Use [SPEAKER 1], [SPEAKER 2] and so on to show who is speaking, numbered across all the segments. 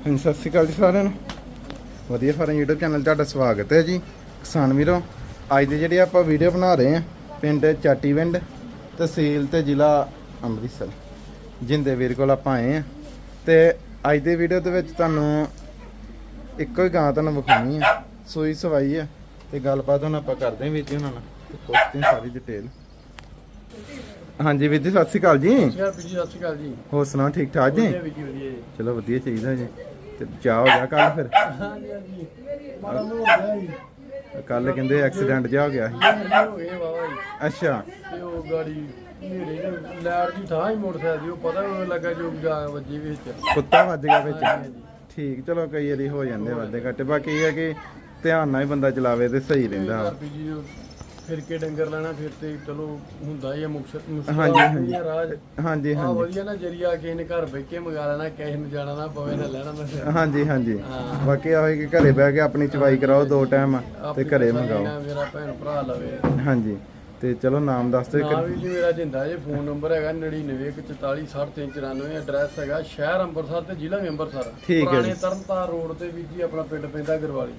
[SPEAKER 1] ਹਾਂਜੀ ਸਤਿ ਸ਼੍ਰੀ ਅਕਾਲ ਜੀ ਸਾਰਿਆਂ ਨੂੰ। ਵਧੀਆ ਫਾਰਮ YouTube ਚੈਨਲ ਤੁਹਾਡਾ ਸਵਾਗਤ ਹੈ ਜੀ। ਕਿਸਾਨ ਵੀਰੋ ਅੱਜ ਦੇ ਜਿਹੜੇ ਆਪਾਂ ਵੀਡੀਓ ਬਣਾ ਰਹੇ ਆ ਪਿੰਡ ਚਾਟੀਵਿੰਡ ਤਹਿਸੀਲ ਤੇ ਜ਼ਿਲ੍ਹਾ ਅੰਮ੍ਰਿਤਸਰ ਜਿੰਦੇ ਵੀਰ ਕੋਲ ਆਪਾਂ ਆਏ ਆ ਤੇ ਅੱਜ ਦੇ ਵੀਡੀਓ ਦੇ ਵਿੱਚ ਤੁਹਾਨੂੰ ਇੱਕੋ ਹੀ ਗਾਂ ਤੁਹਾਨੂੰ ਵਿਖਾਉਣੀ ਆ ਸੂਈ ਸਵਾਈ ਆ ਤੇ ਗੱਲਬਾਤ ਹੁਣ ਆਪਾਂ ਕਰਦੇ ਹਾਂ ਵੀਰ ਜੀ ਉਹਨਾਂ ਨਾਲ ਤੇ ਪੁੱਛਦੇ ਹਾਂ ਸਾਰੀ ਡਿਟੇਲ ਹਾਂਜੀ ਵੀਰ ਜੀ ਸਤਿ ਸ਼੍ਰੀ ਅਕਾਲ ਜੀ।
[SPEAKER 2] ਸਤਿ ਸ਼੍ਰੀ ਅਕਾਲ ਜੀ
[SPEAKER 1] ਹੋਰ ਸੁਣਾਓ ਠੀਕ ਠਾਕ ਜੀ। ਚਲੋ ਵਧੀਆ ਚਾਹੀਦਾ ਜੀ। ਤੇ ਚਾਹ ਹੋ ਗਿਆ ਕੱਲ ਫਿਰ।
[SPEAKER 2] ਹਾਂਜੀ ਹਾਂਜੀ ਮਾੜਾ ਮੋੜ ਗਿਆ ਜੀ
[SPEAKER 1] ਕੱਲ ਕਹਿੰਦੇ ਐਕਸੀਡੈਂਟ ਜਿਹਾ ਹੋ ਗਿਆ ਸੀ।
[SPEAKER 2] ਇਹ ਹੋ ਗਏ ਵਾਵਾ ਜੀ
[SPEAKER 1] ਅੱਛਾ।
[SPEAKER 2] ਤੇ ਉਹ ਗਾੜੀ ਮੇਰੇ ਲੈਟ ਦੀ ਥਾਂ ਹੀ ਮੋਟਰਸਾਈਕਲ ਦੀ ਉਹ ਪਤਾ ਵੀ ਲੱਗਾ ਜੋ ਜਾ ਵੱਜੀ ਵਿੱਚ
[SPEAKER 1] ਕੁੱਤਾ ਵੱਜ ਗਿਆ ਵਿੱਚ। ਠੀਕ, ਚਲੋ ਕਈ ਵਾਰੀ ਹੋ ਜਾਂਦੇ ਵਾਧੇ ਘੱਟੇ। ਬਾਕੀ ਇਹ ਹੈ ਕਿ ਧਿਆਨ ਨਾਲ ਹੀ ਬੰਦਾ ਚਲਾਵੇ ਤੇ ਸਹੀ ਰਹਿੰਦਾ। ਵਾ।
[SPEAKER 2] ਫਿਰ ਕੇ ਡੰਗਰ ਲੈਣਾ ਫਿਰ ਤੇ ਚਲੋ ਹੁੰਦਾ ਹੀ ਆ ਮੁਕਸਰ
[SPEAKER 1] ਹਾਂਜੀ, ਹਾਂਜੀ।
[SPEAKER 2] ਰਾਜ।
[SPEAKER 1] ਹਾਂਜੀ
[SPEAKER 2] ਆ
[SPEAKER 1] ਹਾਂਜੀ।
[SPEAKER 2] ਵਧੀਆ ਨਾ ਜਰੀਆ ਕਿਸੇ ਨੇ ਘਰ ਬਹਿ ਕੇ ਮੰਗਾ ਲੈਣਾ ਕਿਸੇ ਨੂੰ ਜਾਣਾ ਨਾ ਪਵੇ ਨਾ ਲੈਣਾ ਨਾ
[SPEAKER 1] ਹਾਂਜੀ ਹਾਂਜੀ।
[SPEAKER 2] ਹਾਂ।
[SPEAKER 1] ਬਾਕੀ ਆਹੋ ਕਿ ਘਰੇ ਬਹਿ ਕੇ ਆਪਣੀ ਚਵਾਈ ਕਰਾਓ ਦੋ ਟਾਈਮ ਤੇ ਘਰੇ ਮੰਗਾਓ।
[SPEAKER 2] ਨਾਲ ਮੇਰਾ ਭੈਣ ਭਰਾ ਲਵੇ।
[SPEAKER 1] ਹਾਂਜੀ। ਤੇ ਚਲੋ ਨਾਮ ਦੱਸ ਦਿਓ
[SPEAKER 2] ਨਾ
[SPEAKER 1] ਇੱਕ
[SPEAKER 2] ਵੀ ਜੀ ਮੇਰਾ ਜਿੰਦਾ ਜੀ ਫੋਨ ਨੰਬਰ ਹੈਗਾ 9914466394 ਐਡਰੈਸ ਹੈਗਾ ਸ਼ਹਿਰ ਅੰਮ੍ਰਿਤਸਰ ਤੇ ਜ਼ਿਲ੍ਹਾ ਵੀ ਅੰਮ੍ਰਿਤਸਰ।
[SPEAKER 1] ਠੀਕ ਹੈ
[SPEAKER 2] ਪੁਰਾਣੇ। ਤਰਨਤਾਰ ਰੋਡ ਤੇ ਵੀ ਜੀ ਆਪਣਾ ਪਿੰਡ ਪੈਂਦਾ ਗਰਵਾਲੀ।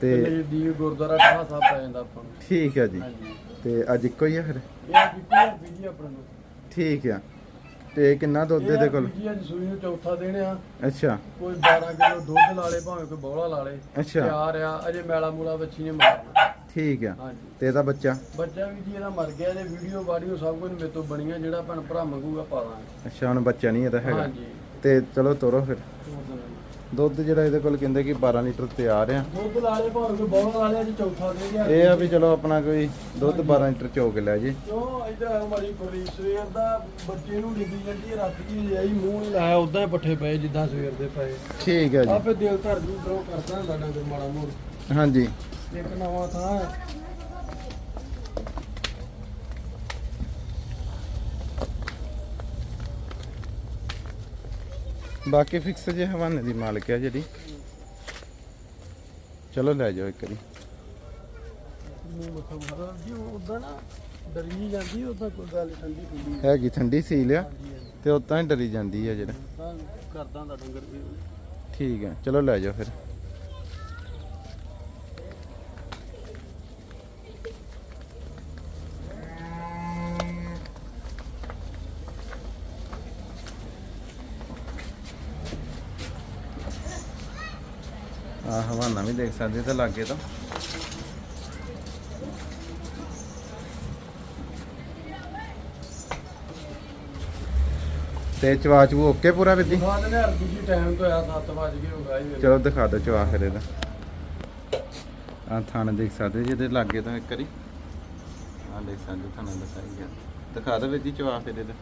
[SPEAKER 1] ਤੇ
[SPEAKER 2] ਤੇ ਗੁਰਦੁਆਰਾ ਸਾਹਿਬ ਪੈ ਜਾਂਦਾ ਆਪਾਂ ਨੂੰ।
[SPEAKER 1] ਠੀਕ ਹੈ ਜੀ।
[SPEAKER 2] ਹਾਂਜੀ।
[SPEAKER 1] ਤੇ ਅੱਜ ਇੱਕੋ ਹੀ ਆ ਫਿਰ?
[SPEAKER 2] ਇਹ ਬੀਬੀ ਆ ਬੀਜੀ ਆਪਣਾ ਨੂੰ
[SPEAKER 1] ਠੀਕ ਆ। ਤੇ ਕਿੰਨਾ ਦੁੱਧ ਇਹਦੇ ਕੋਲ?
[SPEAKER 2] ਬੀਜੀ ਅੱਜ ਸੂਈ ਨੂੰ ਚੌਥਾ ਆ।
[SPEAKER 1] ਅੱਛਾ।
[SPEAKER 2] ਕੋਈ 12 ਕਿਲੋ ਦੁੱਧ ਲਾ ਲੇ ਭਾਵੇਂ ਕੋਈ ਬੋਲਾ ਲਾ ਲੇ।
[SPEAKER 1] ਅੱਛਾ।
[SPEAKER 2] ਤਿਆਰ ਆ ਅਜੇ ਮੈਲਾ ਮੂਲਾ ਬੱਚੀ ਨੇ ਮਾਰਨਾ
[SPEAKER 1] ਠੀਕ ਆ।
[SPEAKER 2] ਹਾਂਜੀ।
[SPEAKER 1] ਤੇ ਇਹਦਾ ਬੱਚਾ?
[SPEAKER 2] ਬੱਚਾ ਵੀ ਜੀ ਇਹਦਾ ਮਰ ਗਿਆ ਜੇ ਵੀਡੀਓ ਵਾਡੀਓ ਸਭ ਕੁਝ ਮੇਰੇ ਤੋਂ ਬਣੀਆਂ ਜਿਹੜਾ ਭੈਣ ਭਰਾ ਮੰਗੂਗਾ ਪਾ ਦਾਂਗੇ।
[SPEAKER 1] ਅੱਛਾ ਹੁਣ ਬੱਚਾ ਨਹੀਂ ਇਹਦਾ ਹੈਗਾ।
[SPEAKER 2] ਹਾਂਜੀ।
[SPEAKER 1] ਤੇ ਚਲੋ ਤੋਰੋ ਫਿਰ। ਦੁੱਧ ਜਿਹੜਾ ਇਹਦੇ ਕੋਲ ਕਹਿੰਦੇ ਕਿ 12 ਲੀਟਰ ਤਿਆਰ ਆ
[SPEAKER 2] ਦੁੱਧ ਲਾ ਲੇ ਭਾਵੇਂ ਕੋਈ ਬੋਲਾ ਲਾ ਲੇ ਅੱਜ ਚੌਥਾ ਦੇ ਗਿਆ।
[SPEAKER 1] ਇਹ ਆ ਵੀ ਚਲੋ ਆਪਣਾ ਕੋਈ ਦੁੱਧ 12 ਲੀਟਰ ਚੋ ਕੇ ਲੈ ਜੇ।
[SPEAKER 2] ਕਿਉਂ? ਇਧਰ ਆ ਮਾਰੀ ਫਰੀ ਸਵੇਰ ਦਾ ਬੱਚੇ ਨੂੰ ਡਿੱਗੀ ਜਾਂਦੀ ਹੈ ਰਾਤ ਦੀ ਆਈ ਮੂੰਹ ਨਹੀਂ ਲਾਇਆ ਉਦਾਂ ਹੀ ਪੱਠੇ ਪਏ ਜਿੱਦਾਂ ਸਵੇਰ ਦੇ ਪਏ।
[SPEAKER 1] ਠੀਕ ਹੈ ਜੀ।
[SPEAKER 2] ਆਪੇ ਦਿਲ ਧਰ ਜੂ ਡਰੋ ਕਰਦਾ ਡੰਗਰ ਮਾੜਾ ਮੋੜ।
[SPEAKER 1] ਹਾਂਜੀ।
[SPEAKER 2] ਇੱਕ ਨਵਾਂ ਥਾਂ
[SPEAKER 1] ਬਾਕੀ ਫਿਕਸ ਜੇ ਹਵਾਨੇ ਦੀ ਮਾਲਕ ਹੈ ਜਿਹੜੀ। ਚਲੋ ਲੈ ਜਾਓ ਇੱਕ ਵਾਰੀ।
[SPEAKER 2] ਉਦਾਂ ਡਰੀ ਜਾਂਦੀ ਉਦਾਂ ਕੋਈ ਗੱਲ ਠੰਡੀ ਠੰਡੀ
[SPEAKER 1] ਹੈਗੀ ਠੰਡੀ ਸੀਲ ਆ ਤੇ ਉਤਾਂ ਹੀ ਡਰੀ ਜਾਂਦੀ ਆ ਜਿਹੜਾ।
[SPEAKER 2] ਕਰਦਾ ਹੁੰਦਾ ਡੰਗਰ ਵੀ।
[SPEAKER 1] ਠੀਕ ਹੈ ਚਲੋ ਲੈ ਜਾਓ ਫਿਰ। ਹਵਾਨਾ ਵੀ ਦੇਖ ਸਕਦੇ ਤੇ ਲਾਗੇ ਤੋਂ। ਤੇ ਚਵਾਚ ਉਹ ਓਕੇ ਪੂਰਾ ਵਿੱਦੀ
[SPEAKER 2] ਬਾਅਦ ਨੇ ਅਰਬੀ ਜੀ ਟਾਈਮ ਤੋਂ ਆ 7 ਵਜ ਗਏ ਹੋ ਗਏ
[SPEAKER 1] ਚਲੋ ਦਿਖਾ ਦਿਓ ਚਵਾ ਫਿਰ ਇਹਦਾ। ਆ ਥਾਣਾ ਦੇਖ ਸਕਦੇ ਜੀ, ਇਹਦੇ ਲਾਗੇ ਤੋਂ ਇੱਕ ਵਾਰੀ। ਆ ਦੇਖ ਸਕਦੇ ਥਾਣਾ ਦਿਖਾਈ ਗਿਆ। ਦਿਖਾ ਵੀਰ ਜੀ ਚਵਾ ਫਿਰ ਇਹਦਾ।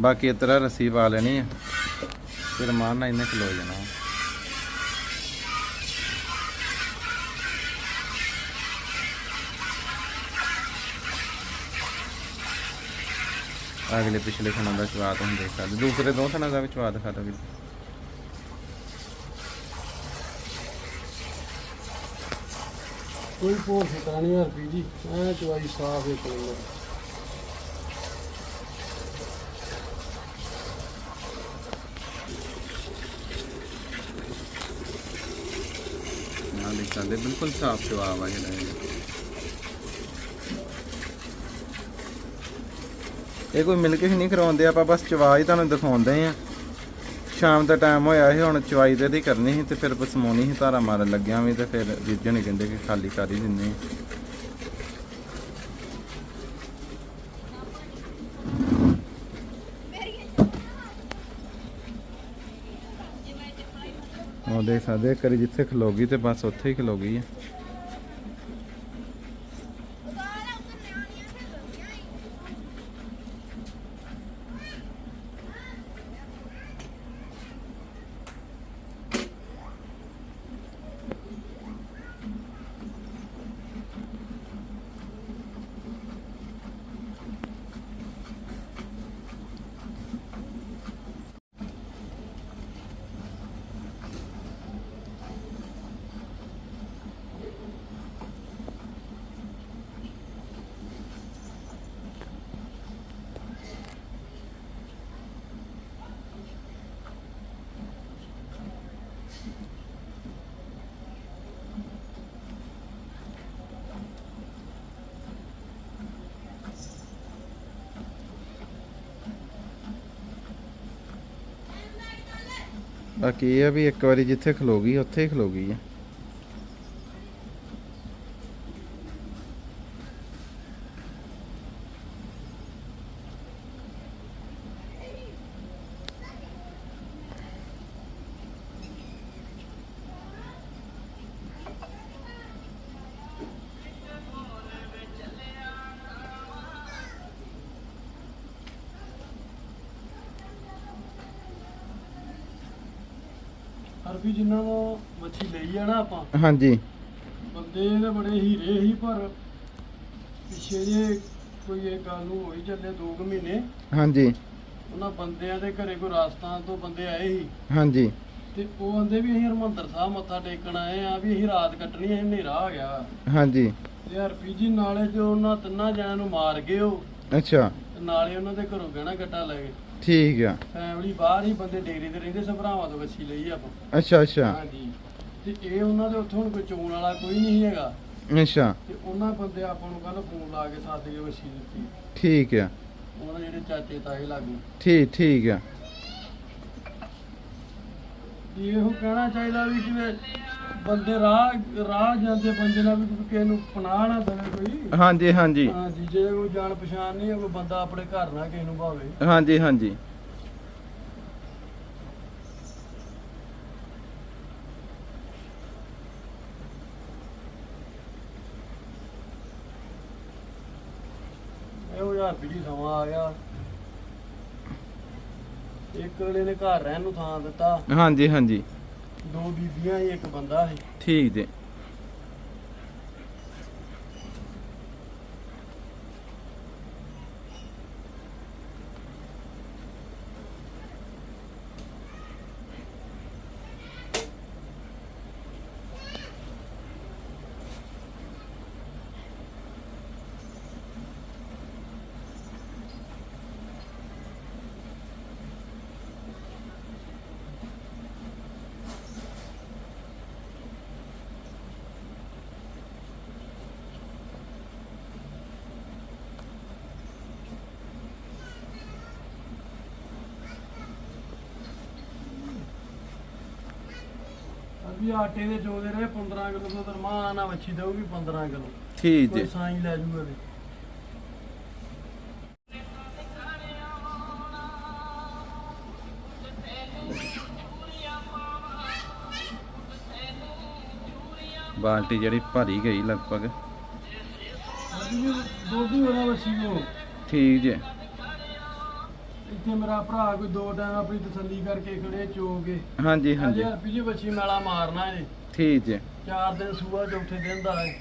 [SPEAKER 1] ਬਾਕੀ ਇਸ ਤਰ੍ਹਾਂ ਰੱਸੀ ਪਾ ਲੈਣੀ ਆ। ਫਿਰ ਮਾਰ ਨਾਲ ਇਹਨੇ ਖਲੋ ਜਾਣਾ। ਅਗਲੇ ਪਿਛਲੇ ਥਾਣਾ ਦਾ ਸਵਾਦ ਤੁਹਾਨੂੰ ਦੇਖ ਸਕਦੇ। ਦੂਸਰੇ ਦੋ ਥਾਣਾ ਦਾ ਵੀ ਸਵਾਦ ਦਿਖਾ ਦਿਓ
[SPEAKER 2] ਕੋਈ ਭੋਰ ਫਟਾ ਨਹੀਂ ਅਰਬੀ ਜੀ ਐ ਚਵਾਈ ਸਾਫ਼ ਇੱਕ ਨੰਬਰ।
[SPEAKER 1] ਆ ਦੇਖ ਬਿਲਕੁਲ ਸਾਫ਼ ਜਵਾਬ ਆ ਜਿਹੜਾ ਇਹ। ਕੋਈ ਮਿਲ ਕੇ ਹੀ ਨਹੀਂ ਕਰਾਉਂਦੇ ਆਪਾਂ ਬਸ ਚਵਾ ਹੀ ਤੁਹਾਨੂੰ ਦਿਖਾਉਂਦੇ ਆ ਸ਼ਾਮ ਦਾ ਟਾਈਮ ਹੋਇਆ ਸੀ, ਹੁਣ ਚਵਾਈ ਤੇ ਦੀ ਕਰਨੀ ਸੀ ਤੇ ਫਿਰ ਬਸਮੋਣੀ ਸੀ, ਧਾਰਾ ਮਾਰਨ ਲੱਗਿਆ ਵੀ ਤੇ ਫਿਰ ਵੀਰ ਕਹਿੰਦੇ ਕਿ ਖਾਲੀ ਕਰ ਹੀ ਦਿੰਦੇ ਆ ਦੇਖ ਸਕਦੇ ਕਰੀ ਜਿੱਥੇ ਖਲੋਗੀ ਤੇ ਬਸ ਉੱਥੇ ਹੀ ਖਲੋਗੀ ਆ। ਬਾਕੀ ਇਹ ਆ ਵੀ ਇੱਕ ਵਾਰੀ ਜਿੱਥੇ ਖਲੋ ਗਈ ਉੱਥੇ ਹੀ ਖਲੋ ਗਈ ਆ।
[SPEAKER 2] ਅਰਬੀ ਜਿੰਨਾਂ ਨੂੰ ਮੱਛੀ ਲਈ ਆ ਨਾ ਆਪਾਂ
[SPEAKER 1] ਹਾਂਜੀ।
[SPEAKER 2] ਬੰਦੇ ਇਹਦੇ ਬੜੇ ਹੀਰੇ ਹੀ ਪਰ ਪਿੱਛੇ ਜੇ ਕੋਈ ਇਹ ਗੱਲ ਨੂੰ ਹੋਈ ਚੱਲੇ 2 ਮਹੀਨੇ
[SPEAKER 1] ਹਾਂਜੀ।
[SPEAKER 2] ਉਹਨਾਂ ਬੰਦਿਆਂ ਦੇ ਘਰੇ ਕੋਈ ਰਾਜਸਥਾਨ ਤੋਂ ਬੰਦੇ ਆਏ ਸੀ।
[SPEAKER 1] ਹਾਂਜੀ।
[SPEAKER 2] ਤੇ ਉਹ ਆਂਦੇ ਵੀ ਅਸੀਂ ਹਰਮੰਦਰ ਸਾਹਿਬ ਮੱਥਾ ਟੇਕਣ ਆਏ ਆ ਵੀ ਅਸੀਂ ਰਾਤ ਕੱਟਣੀ ਹੈ ਹਨੇਰਾ ਆ ਗਿਆ।
[SPEAKER 1] ਹਾਂਜੀ।
[SPEAKER 2] ਤੇ ਆਰਪੀਜੀ ਨਾਲੇ ਜੋ ਉਹਨਾਂ ਤਿੰਨਾਂ ਜਣਿਆਂ ਨੂੰ ਮਾਰ ਗਏ ਉਹ।
[SPEAKER 1] ਅੱਛਾ।
[SPEAKER 2] ਤੇ ਨਾਲੇ ਉਹਨਾਂ ਦੇ ਘਰੋਂ ਗਹਿਣਾ ਗੱਟਾ ਲੈ ਗਏ।
[SPEAKER 1] ਠੀਕ ਆ।
[SPEAKER 2] ਫੈਮਿਲੀ ਬਾਹਰ ਹੀ ਬੰਦੇ ਡੇਰੇ ਤੇ ਰਹਿੰਦੇ ਸਭਰਾਵਾਂ ਤੋਂ ਵੱਛੀ ਲਈ ਆਪਾਂ।
[SPEAKER 1] ਅੱਛਾ ਅੱਛਾ।
[SPEAKER 2] ਹਾਂਜੀ। ਤੇ ਇਹ ਉਹਨਾਂ ਦੇ ਉੱਥੋਂ ਹੁਣ ਕੋਈ ਚੋਣ ਵਾਲਾ ਕੋਈ ਨਹੀਂ ਹੈਗਾ।
[SPEAKER 1] ਅੱਛਾ।
[SPEAKER 2] ਤੇ ਉਹਨਾਂ ਬੰਦੇ ਆਪਾਂ ਨੂੰ ਕੱਲ ਫੋਨ ਲਾ ਕੇ ਸੱਦ ਕੇ ਵੱਛੀ ਦਿੱਤੀ।
[SPEAKER 1] ਠੀਕ ਆ।
[SPEAKER 2] ਉਹਨਾਂ ਜਿਹੜੇ ਚਾਚੇ ਤਾਏ ਲਾਗੂ।
[SPEAKER 1] ਠੀਕ ਠੀਕ ਆ।
[SPEAKER 2] ਇਹੋ ਕਹਿਣਾ ਚਾਹੀਦਾ ਵੀ ਕਿਵੇਂ ਬੰਦੇ ਰਾਹ ਰਾਹ ਜਾਂਦੇ ਬੰਦੇ ਨਾਲ ਵੀ ਕਿਸੇ ਨੂੰ ਪਨਾਹ ਨਾ ਦੇਵੇ ਕੋਈ।
[SPEAKER 1] ਹਾਂਜੀ ਹਾਂਜੀ।
[SPEAKER 2] ਹਾਂਜੀ ਜੇ ਕੋਈ ਜਾਣ ਪਛਾਣ ਨਹੀਂ ਹੈ ਕੋਈ ਬੰਦਾ ਆਪਣੇ ਘਰ ਨਾ ਕਿਸੇ ਨੂੰ ਭਾਵੇ।
[SPEAKER 1] ਹਾਂਜੀ ਹਾਂਜੀ।
[SPEAKER 2] ਇਹੋ ਹਜ਼ਾਰ ਰੁਪਏ ਸਮਾਂ ਆ ਗਿਆ। ਇੱਕ ਅਗਲੇ ਨੇ ਘਰ ਰਹਿਣ ਨੂੰ ਥਾਂ ਦਿੱਤਾ।
[SPEAKER 1] ਹਾਂਜੀ ਹਾਂਜੀ।
[SPEAKER 2] ਦੋ ਬੀਬੀਆਂ ਸੀ ਇੱਕ ਬੰਦਾ ਸੀ।
[SPEAKER 1] ਠੀਕ ਜੀ।
[SPEAKER 2] ਅਭੀ ਆਟੇ ਦੇ ਜੋਦੇ ਰਹੇ 15 ਕਿਲੋ ਤੋਂ ਦਰਮਾਨ ਨਾਲ ਵੱਛੀ ਦੇਊਗੀ 15 ਕਿਲੋ।
[SPEAKER 1] ਠੀਕ
[SPEAKER 2] ਕੋਈ
[SPEAKER 1] ਜੀ।
[SPEAKER 2] ਸਾਈ ਲੈ ਜੂਗਾ ਤੇ
[SPEAKER 1] ਬਾਲਟੀ ਜਿਹੜੀ ਭਰੀ ਗਈ ਲਗਭਗ।
[SPEAKER 2] ਅਭੀ ਦੋਦੀ ਹੋਣਾ ਵੱਛੀ ਨੂੰ
[SPEAKER 1] ਠੀਕ ਜੀ।
[SPEAKER 2] ਇੱਥੇ ਮੇਰਾ ਭਰਾ ਕੋਈ ਦੋ ਟਾਈਮ ਆਪਣੀ ਤਸੱਲੀ ਕਰਕੇ ਖੜੇ ਚੋ ਕੇ।
[SPEAKER 1] ਹਾਂਜੀ
[SPEAKER 2] ਅਜੇ
[SPEAKER 1] ਹਾਂਜੀ
[SPEAKER 2] ਹਰਪੀ ਜੀ ਵੱਛੀ ਮੇਲਾ ਮਾਰਨਾ ਏ।
[SPEAKER 1] ਠੀਕ ਜੀ।
[SPEAKER 2] ਚਾਰ ਦਿਨ ਸੂਆ ਚੌਥੇ ਦਿਨ ਦਾ ਏ।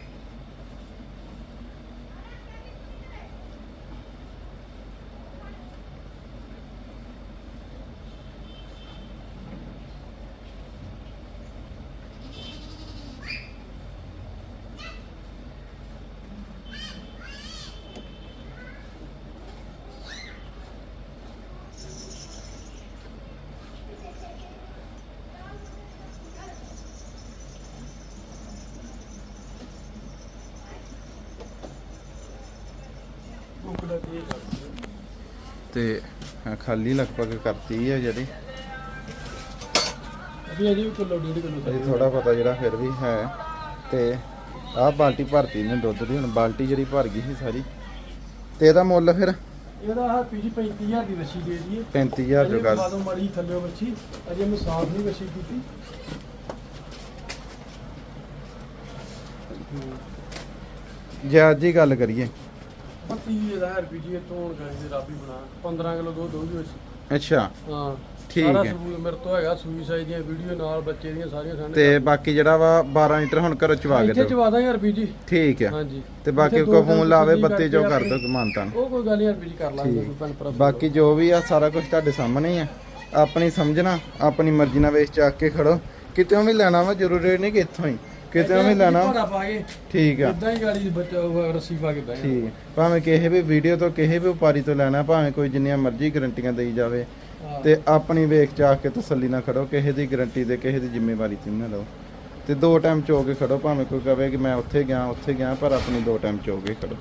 [SPEAKER 1] ਤੇ ਖਾਲੀ ਲਗਭਗ ਕਰਤੀ ਹੈ ਜਿਹੜੀ।
[SPEAKER 2] ਅਭੀ ਅਜੇ ਵੀ ਕਿਲੋ ਡੇਢ ਕਿਲੋ
[SPEAKER 1] ਅਜੇ ਥੋੜਾ ਪਤਾ ਜਿਹੜਾ ਫਿਰ ਵੀ ਹੈ। ਤੇ ਆਹ ਬਾਲਟੀ ਭਰਤੀ ਨੇ ਦੁੱਧ ਦੀ ਹੁਣ ਬਾਲਟੀ ਜਿਹੜੀ ਭਰ ਗਈ ਸੀ ਸਾਰੀ। ਤੇ ਇਹਦਾ ਮੁੱਲ ਫਿਰ?
[SPEAKER 2] ਇਹਦਾ ਹਰਪੀ ਜੀ 35000 ਦੀ ਵੱਛੀ ਦੇ ਦਈਏ।
[SPEAKER 1] 35000 ਜੋ ਗੱਲ
[SPEAKER 2] ਬਾਦੋਂ ਮੜੀ ਥੱਲੇ ਵੱਛੀ ਅਜੇ ਮੈਂ ਸਾਫ਼ ਨਹੀਂ ਵੱਛੀ ਕੀਤੀ।
[SPEAKER 1] ਜੇ ਅੱਜ ਹੀ ਗੱਲ ਕਰੀਏ।
[SPEAKER 2] ਪੱਤੀ ਇਹਦਾ ਹਰਪੀ ਜੀ ਇਹ ਤੋਂ ਗਏ ਰਾਬੀ ਬਣਾ। 15 ਕਿਲੋ ਦੁੱਧ ਦੋਗੀ ਵੱਛੀ
[SPEAKER 1] ਅੱਛਾ।
[SPEAKER 2] ਹਾਂ।
[SPEAKER 1] ਠੀਕ
[SPEAKER 2] ਸਾਰਾ
[SPEAKER 1] ਹੈ।
[SPEAKER 2] ਸਬੂਤ ਮੇਰੇ ਤੋਂ ਹੈਗਾ ਸੂਈ ਸਾਈ ਦੀਆਂ ਵੀਡੀਓ ਨਾਲ ਬੱਚੇ ਦੀਆਂ ਸਾਰੀਆਂ ਸਾਹਮਣੇ।
[SPEAKER 1] ਤੇ ਬਾਕੀ ਜਿਹੜਾ ਵਾ 12 ਲੀਟਰ ਹੁਣ ਘਰੋਂ ਚਵਾ ਕੇ
[SPEAKER 2] ਇੱਥੇ
[SPEAKER 1] ਦਿਓ।
[SPEAKER 2] ਚਵਾ ਦਾਂਗੇ ਹਰਪੀ ਜੀ।
[SPEAKER 1] ਠੀਕ ਹੈ।
[SPEAKER 2] ਹਾਂਜੀ।
[SPEAKER 1] ਤੇ ਬਾਕੀ
[SPEAKER 2] ਇੱਥੇ
[SPEAKER 1] ਕੋ
[SPEAKER 2] ਦੋ
[SPEAKER 1] ਫੋਨ ਲਾਵੇ ਬੱਤੀ
[SPEAKER 2] ਕਰਕੇ
[SPEAKER 1] ਕਰ ਦੋ ਮਾਨਤਾਨ।
[SPEAKER 2] ਉਹ ਕੋਈ ਗੱਲ ਨਹੀਂ ਹਰਪੀ ਜੀ ਕਰ ਲਾਂਗੇ
[SPEAKER 1] ਠੀਕ।
[SPEAKER 2] ਕੋਈ ਭੈਣ ਭਰਾ
[SPEAKER 1] ਬਾਕੀ ਜੋ ਵੀ ਆ ਸਾਰਾ ਕੁਝ ਤੁਹਾਡੇ ਸਾਹਮਣੇ ਹੀ ਆ। ਆਪਣੀ ਸਮਝਣਾ ਆਪਣੀ ਮਰਜ਼ੀ ਨਾਲ ਵੇਚ ਚੱਕ ਕੇ ਖੜੋ। ਕਿਤੇ ਵੀ ਲੈਣਾ ਵਾ ਜ਼ਰੂਰੀ ਨਹੀਂ ਕਿ ਇੱਥੋਂ ਹੀ। ਕਿਤੇ ਵੀ ਲੈਣਾ।
[SPEAKER 2] ਭਾੜਾ ਪਾ ਕੇ।
[SPEAKER 1] ਠੀਕ ਆ।
[SPEAKER 2] ਇਦਾਂ ਹੀ ਗਾੜੀ ਬੱਚਾ ਰੱਸੀ ਪਾ ਕੇ ਬਹਿ
[SPEAKER 1] ਠੀਕ। ਭਾਵੇਂ ਕਿਸੇ ਵੀ ਵੀਡੀਓ ਤੋਂ ਕਿਸੇ ਵੀ ਵਪਾਰੀ ਤੋਂ ਲੈਣਾ ਭਾਵੇਂ ਕੋਈ ਜਿੰਨੀਆਂ ਮਰਜ਼ੀ ਗਰੰਟੀਆਂ ਦੇਈ ਜਾਵੇ। ਤੇ ਆਪਣੀ ਵੇਖ ਚਾਖ ਕੇ ਤਸੱਲੀ ਨਾਲ ਖੜੋ ਕਿਸੇ ਦੀ ਗਰੰਟੀ ਦੇ ਕਿਸੇ ਦੀ ਜ਼ਿੰਮੇਵਾਰੀ ਤੇ ਨਾ ਲਓ। ਤੇ ਦੋ ਟਾਈਮ ਚੋ ਕੇ ਖੜੋ ਭਾਵੇਂ ਕੋਈ ਕਵੇ ਕਿ ਮੈਂ ਉੱਥੇ ਗਿਆ ਉੱਥੇ ਗਿਆ ਪਰ ਆਪਣੀ ਦੋ ਟਾਈਮ ਚੋ ਕੇ ਖੜੋ।